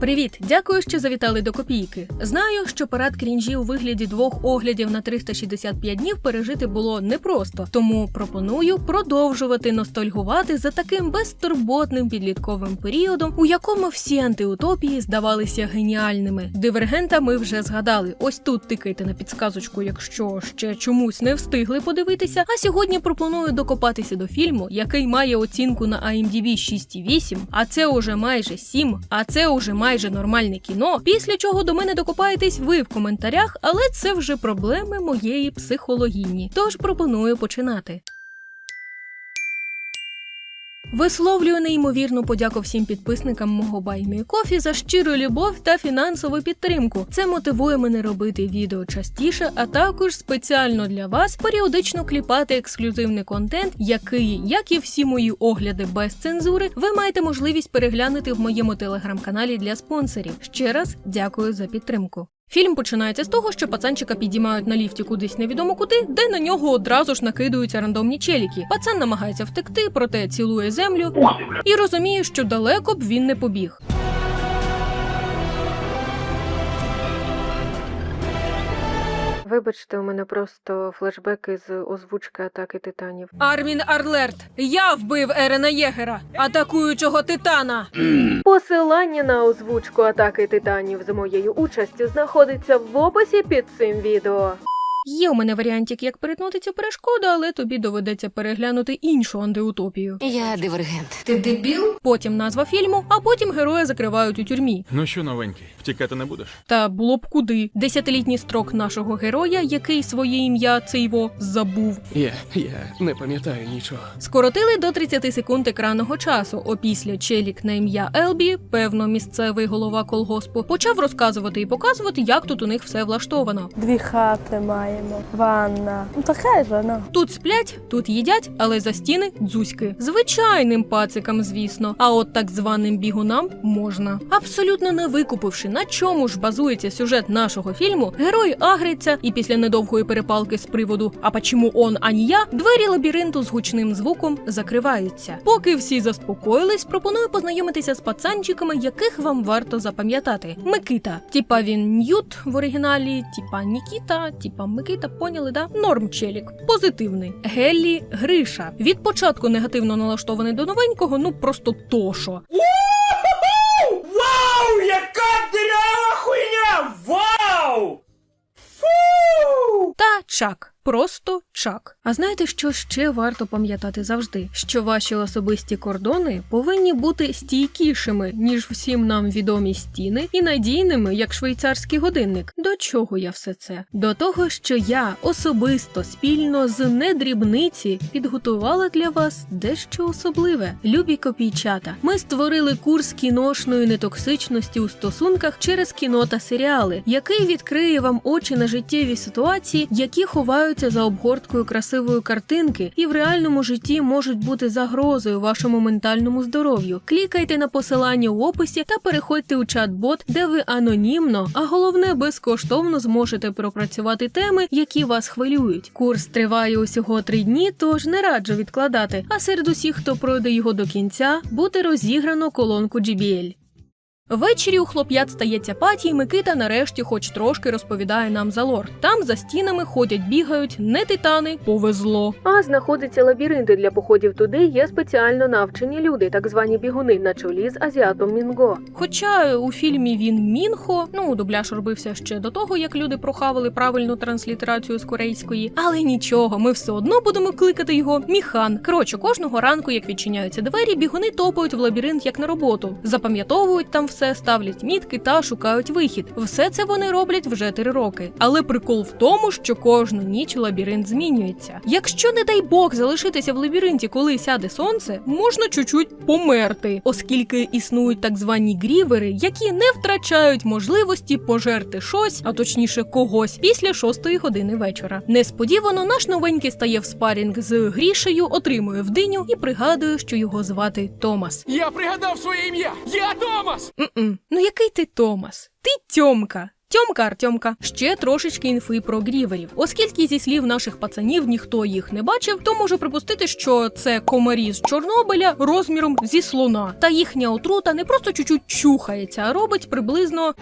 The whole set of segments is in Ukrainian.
Привіт, дякую, що завітали до копійки. Знаю, що парад крінжі у вигляді двох оглядів на 365 днів пережити було непросто, тому пропоную продовжувати ностальгувати за таким безтурботним підлітковим періодом, у якому всі антиутопії здавалися геніальними. Дивергента ми вже згадали. Ось тут тикайте на підсказочку, якщо ще чомусь не встигли подивитися. А сьогодні пропоную докопатися до фільму, який має оцінку на IMDb 6,8, а це уже майже 7, а це уже майже нормальне кіно. Після чого до мене докопаєтесь ви в коментарях, але це вже проблеми моєї психологіні. Тож пропоную починати. Висловлюю неймовірну подяку всім підписникам мого Баймі Кофі за щиру любов та фінансову підтримку. Це мотивує мене робити відео частіше, а також спеціально для вас періодично кліпати ексклюзивний контент, який, як і всі мої огляди без цензури, ви маєте можливість переглянути в моєму телеграм-каналі для спонсорів. Ще раз дякую за підтримку. Фільм починається з того, що пацанчика підіймають на ліфті кудись невідомо куди, де на нього одразу ж накидуються рандомні челіки. Пацан намагається втекти, проте цілує землю і розуміє, що далеко б він не побіг. Вибачте, у мене просто флешбеки з озвучки атаки титанів. Армін Арлерт, я вбив Ерена Єгера, атакуючого титана. Посилання на озвучку атаки титанів з моєю участю знаходиться в описі під цим відео. Є у мене варіантик, як перетнути цю перешкоду, але тобі доведеться переглянути іншу антиутопію. Я дивергент. Потім назва фільму, а потім героя закривають у тюрмі. Ну що, новенький, втікати не будеш? Та було б куди. Десятилітній строк нашого героя, який своє ім'я цейво забув, Я, я не пам'ятаю нічого. скоротили до 30 секунд екранного часу. Опісля челік на ім'я Елбі, певно, місцевий голова колгоспу, почав розказувати і показувати, як тут у них все влаштовано. Дві хати маємо, ванна. Ну ж воно. Тут сплять, тут їдять, але за стіни дзузьки. Звичайним пацикам, звісно. А от так званим бігунам можна. Абсолютно не викупивши, на чому ж базується сюжет нашого фільму, герой агриться, і після недовгої перепалки з приводу А почему он, а не я, двері лабіринту з гучним звуком закриваються. Поки всі заспокоїлись, пропоную познайомитися з пацанчиками, яких вам варто запам'ятати. Микита, типа він Ньют в оригіналі, типа Нікіта, типа Микита, поняли, да? Норм челік, позитивний. Геллі Гриша. Від початку негативно налаштований до новенького, ну просто тошо. Вау, яка дырявая хуйня! Вау! Та чак. Просто чак. А знаєте, що ще варто пам'ятати завжди? Що ваші особисті кордони повинні бути стійкішими, ніж всім нам відомі стіни, і надійними, як швейцарський годинник. До чого я все це? До того, що я особисто спільно з недрібниці підготувала для вас дещо особливе. Любі копійчата. Ми створили курс кіношної нетоксичності у стосунках через кіно та серіали, який відкриє вам очі на життєві ситуації, які ховаються за обгорткою красивої картинки і в реальному житті можуть бути загрозою вашому ментальному здоров'ю. Клікайте на посилання у описі та переходьте у чат-бот, де ви анонімно, а головне безкоштовно зможете пропрацювати теми, які вас хвилюють. Курс триває усього три дні, тож не раджу відкладати. А серед усіх, хто пройде його до кінця, буде розіграно колонку GBL. Ввечері у хлоп'ят стається паті, і Микита нарешті хоч трошки розповідає нам за лор. Там за стінами ходять, бігають не титани, повезло. А знаходяться лабіринти для походів туди. Є спеціально навчені люди, так звані бігуни на чолі з азіатом Мінго. Хоча у фільмі він Мінхо, ну дубляж робився ще до того, як люди прохавали правильну транслітерацію з корейської, але нічого, ми все одно будемо кликати його Міхан. Коротше, кожного ранку, як відчиняються двері, бігуни топають в лабіринт як на роботу, запам'ятовують там все, ставлять мітки та шукають вихід. Все це вони роблять вже три роки. Але прикол в тому, що кожну ніч лабіринт змінюється. Якщо, не дай Бог, залишитися в лабіринті, коли сяде сонце, можна чуть-чуть померти, оскільки існують так звані грівери, які не втрачають можливості пожерти щось, а точніше когось, після шостої години вечора. Несподівано наш новенький стає в спарінг з Грішею, отримує вдиню і пригадує, що його звати Томас. Я пригадав своє ім'я! Я Томас! М-м. Ну який ти Томас? Ти Тьомка. Тьомка Артемка. Ще трошечки інфи про гріверів. Оскільки зі слів наших пацанів ніхто їх не бачив, то можу припустити, що це комарі з Чорнобиля розміром зі слона. Та їхня отрута не просто чуть-чуть чухається, а робить приблизно.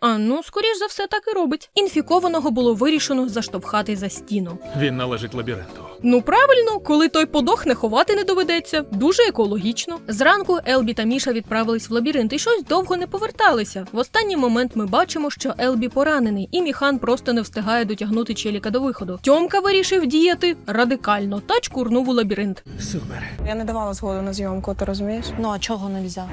А ну, скоріш за все, так і робить. Інфікованого було вирішено заштовхати за стіну. Він належить лабіринту. Ну правильно, коли той подохне, ховати не доведеться. Дуже екологічно. Зранку Елбі та Міша відправились в лабіринт і щось довго не поверталися. В останній момент ми бачимо, що Елбі поранений, і Міхан просто не встигає дотягнути челіка до виходу. Тьомка вирішив діяти радикально та чкурнув у лабіринт. Супер. Я не давала згоду на зйомку, ти розумієш? Ну а чого нельзя?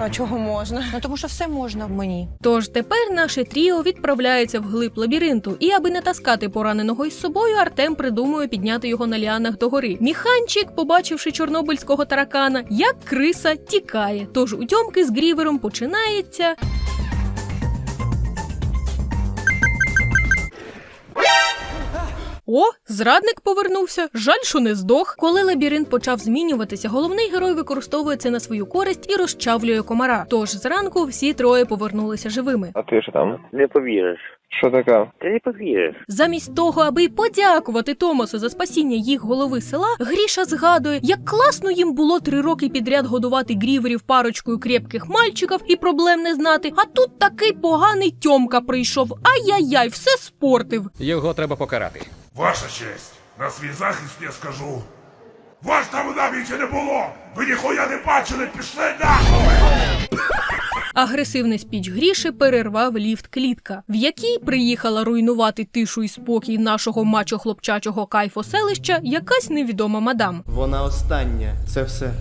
А чого можна? Ну тому що все можна мені. Тож тепер наше тріо відправляється в глиб лабіринту, і аби не таскати пораненого із собою, Артем придумує підняти його на ліанах догори. Міханчик, побачивши чорнобильського таракана, як криса тікає. Тож у тьомки з грівером починається. О, зрадник повернувся. Жаль, що не здох. Коли лабіринт почав змінюватися, головний герой використовує це на свою користь і розчавлює комара. Тож зранку всі троє повернулися живими. А ти ж там? Не повіриш. Що таке? Ти не повіриш. Замість того, аби подякувати Томасу за спасіння їх голови села, Гріша згадує, як класно їм було три роки підряд годувати гріверів парочкою крепких мальчиків і проблем не знати. А тут такий поганий тьомка прийшов. Ай-яй-яй, все спортив. Його треба покарати. Ваша честь, на свій захист я скажу. Вас там навіть не було! Ви ніхуя не бачили, пішли нахуй! Агресивний спіч Гріші перервав ліфт клітка, в якій приїхала руйнувати тишу і спокій нашого мачо-хлопчачого кайфу селища якась невідома мадам. Вона остання. Це все.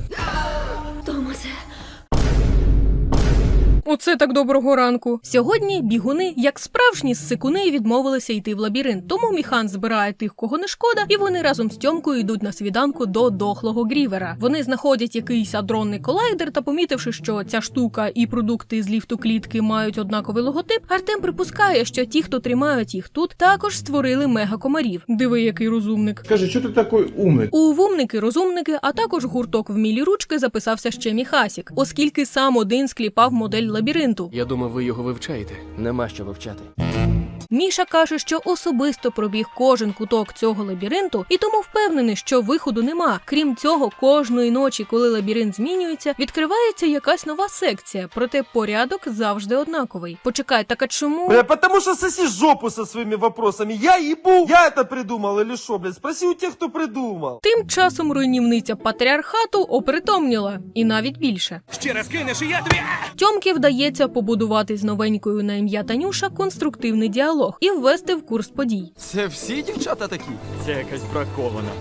Оце так доброго ранку. Сьогодні бігуни, як справжні сикуни, відмовилися йти в лабіринт. Тому міхан збирає тих, кого не шкода, і вони разом з Тьомкою йдуть на свіданку до дохлого грівера. Вони знаходять якийсь адронний колайдер та, помітивши, що ця штука і продукти з ліфту клітки мають однаковий логотип, Артем припускає, що ті, хто тримають їх тут, також створили мегакомарів. Диви, який розумник. Скажи, що ти такий умний? У вумники, розумники, а також гурток вмілі ручки записався ще Міхасік, оскільки сам один скліпав модель лабіринту. Я думав, ви його вивчаєте. Нема що вивчати. Міша каже, що особисто пробіг кожен куток цього лабіринту, і тому впевнений, що виходу нема. Крім цього, кожної ночі, коли лабіринт змінюється, відкривається якась нова секція, проте порядок завжди однаковий. Почекай, так а чому? Бля, потому что соси жопу со своими вопросами. Я ебу! Я это придумал или что, блядь? Спроси у тех, кто придумал. Тим часом руйнівниця патріархату опритомніла, і навіть більше. Ще раз кинеш, і я тобі. Тьомки вдається побудувати з новенькою на ім'я Танюша конструктивний діалог і ввести в курс подій. Це всі дівчата такі? Це якась бракована.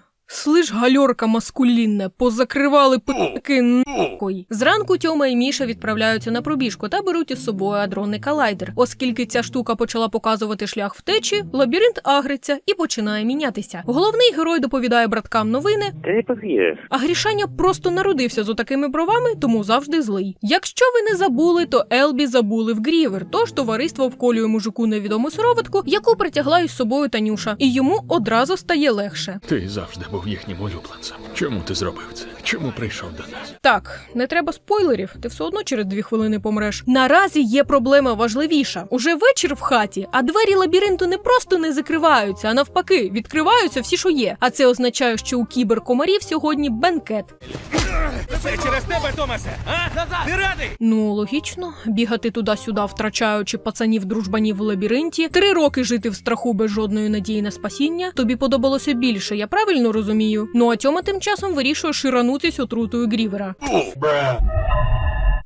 Слиш, гальорка маскулінне, позакривали пи***ки нахуй. Зранку Тьома і Міша відправляються на пробіжку та беруть із собою адронний калайдер. Оскільки ця штука почала показувати шлях втечі, лабіринт агриться і починає мінятися. Головний герой доповідає браткам новини, Ти не повіриш. а Грішаня просто народився з отакими бровами, тому завжди злий. Якщо ви не забули, то Елбі забули в Грівер, тож товариство вколює мужику невідому сироватку, яку притягла із собою Танюша, і йому одразу стає легше. Ти завжди був їхнім улюбленцем. Чому ти зробив це? Чому прийшов до нас? Так, не треба спойлерів, ти все одно через дві хвилини помреш. Наразі є проблема важливіша. Уже вечір в хаті, а двері лабіринту не просто не закриваються, а навпаки, відкриваються всі, що є. А це означає, що у кіберкомарів сьогодні бенкет. Це через тебе, Томасе! А? Назад! Ти радий? Ну, логічно, бігати туди-сюди, втрачаючи пацанів дружбанів в лабіринті, три роки жити в страху без жодної надії на спасіння. Тобі подобалося більше, я правильно розумію. Ну а Тьома тим часом вирішує ширанутись отрутою Грівера.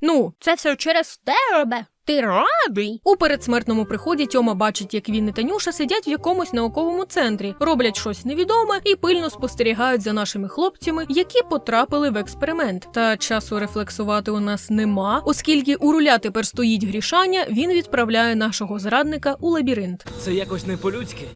Ну, це все через тебе. Ти радий? У передсмертному приході Тьома бачить, як він і Танюша сидять в якомусь науковому центрі, роблять щось невідоме і пильно спостерігають за нашими хлопцями, які потрапили в експеримент. Та часу рефлексувати у нас нема, оскільки у руля тепер стоїть грішання, він відправляє нашого зрадника у лабіринт. Це якось не по-людськи.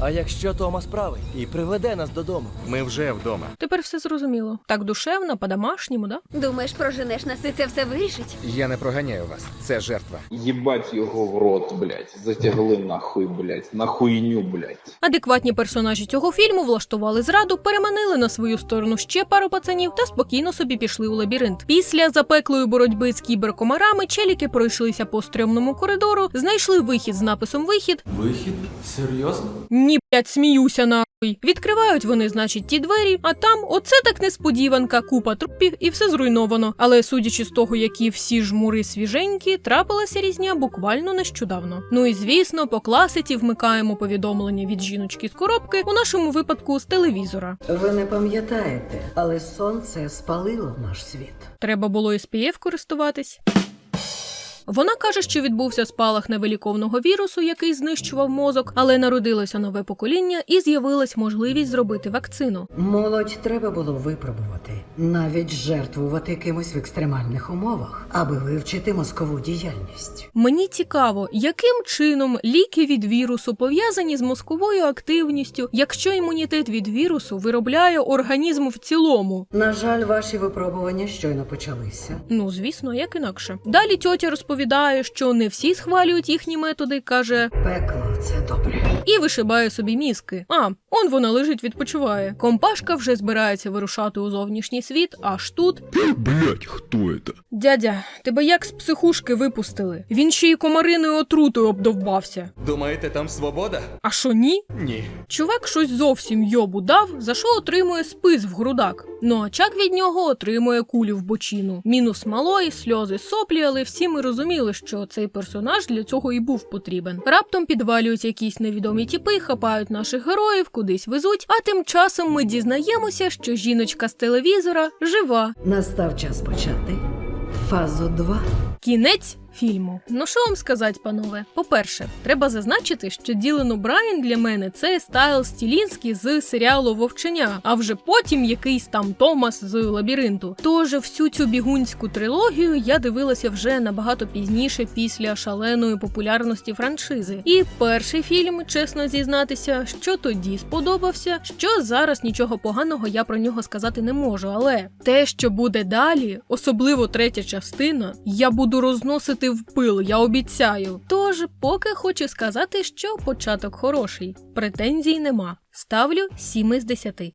А якщо Томас правий і приведе нас додому? Ми вже вдома. Тепер все зрозуміло. Так душевно, по-домашньому, да? Думаєш, проженеш нас і це все вирішить? Я не проганяю вас. Це жертва. Єбать його в рот, блядь. Затягли нахуй, блядь. На хуйню, блядь. Адекватні персонажі цього фільму влаштували зраду, переманили на свою сторону ще пару пацанів та спокійно собі пішли у лабіринт. Після запеклої боротьби з кіберкомарами челіки пройшлися по стрьомному коридору, знайшли вихід з написом Вихід. Вихід? Серйозно? Ні, блядь, сміюся нахуй. Відкривають вони, значить, ті двері, а там оце так несподіванка, купа трупів і все зруйновано. Але судячи з того, які всі жмури свіженькі, трапилася різня буквально нещодавно. Ну і звісно, по класиці вмикаємо повідомлення від жіночки з коробки, у нашому випадку з телевізора. Ви не пам'ятаєте, але сонце спалило наш світ. Треба було SPF користуватись. Вона каже, що відбувся спалах невиліковного вірусу, який знищував мозок, але народилося нове покоління і з'явилась можливість зробити вакцину. Молодь треба було випробувати, навіть жертвувати кимось в екстремальних умовах, аби вивчити мозкову діяльність. Мені цікаво, яким чином ліки від вірусу пов'язані з мозковою активністю, якщо імунітет від вірусу виробляє організм в цілому. На жаль, ваші випробування щойно почалися. Ну, звісно, як інакше. Далі тьотя розповідає, що не всі схвалюють їхні методи, каже, Пекло це добре. і вишибає собі мізки. А, он вона лежить, відпочиває. Компашка вже збирається вирушати у зовнішній світ, аж тут. Блять, хто это? Дядя, тебе як з психушки випустили? Він ще й комариною отрутою обдовбався. Думаєте, там свобода? А що ні? Ні. Чувак щось зовсім йобу дав, за що отримує спис в грудак. Ну а чак від нього отримує кулю в бочину. Мінус малої, сльози, соплі, але всі ми розуміли, що цей персонаж для цього і був потрібен. Раптом підвалюють якісь невідомі тіпи, хапають наших героїв, кудись везуть. А тим часом ми дізнаємося, що жіночка з телевізора жива. Настав час почати фазу 2. Кінець фільму. Ну що вам сказати, панове? По-перше, треба зазначити, що Ділен О'Брайен для мене це стайл Стілінський з серіалу Вовченя, а вже потім якийсь там Томас з лабіринту. Тож всю цю бігунську трилогію я дивилася вже набагато пізніше після шаленої популярності франшизи. І перший фільм, чесно зізнатися, що тоді сподобався, що зараз нічого поганого я про нього сказати не можу. Але те, що буде далі, особливо третя частина, я буду розносити в пил, я обіцяю. Тож, поки хочу сказати, що початок хороший, претензій нема. Ставлю 7 із 10.